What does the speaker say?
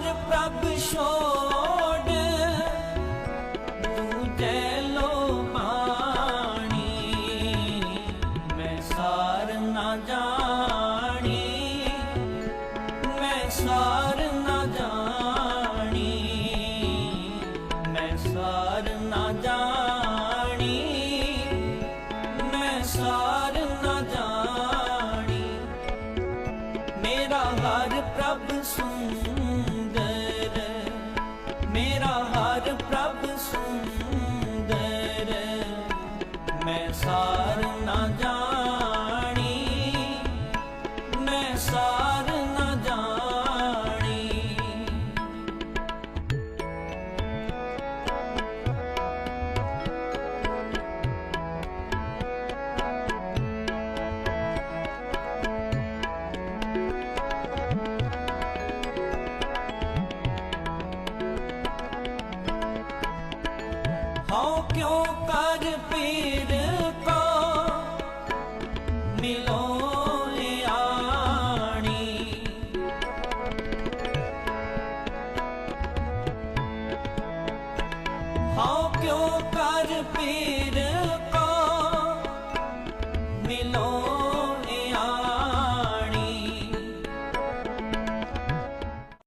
ਹਰ ਪ੍ਰਭ ਛੋੜ ਦੂਜੇ ਲੋ ਬਾਣੀ। ਮੈਂ ਸਾਰ ਨਾ ਜਾਣੀ, ਮੈਂ ਸਾਰ ਨਾ ਜਾਣੀ, ਮੈਂ ਸਾਰ ਨਾ ਜਾਣੀ। ਮੇਰਾ ਹਰ ਪ੍ਰਭ ਸੁੰਦਰ ਮੇਰਾ ਹਰ ਪ੍ਰਭ ਸੁੰਦਰ ਮੈਂ ਸਾਰ ਨਾ ਜਾਣੀ ਮੈਂ ਸਾਰ ਕਿਉਂ ਕਰ ਪੀਰ ਕੋ? ਮਿਲੋ ਲਿਆਣੀ। ਹਉ ਕਰ ਪੀਰ ਕੋ? ਮਿਲੋ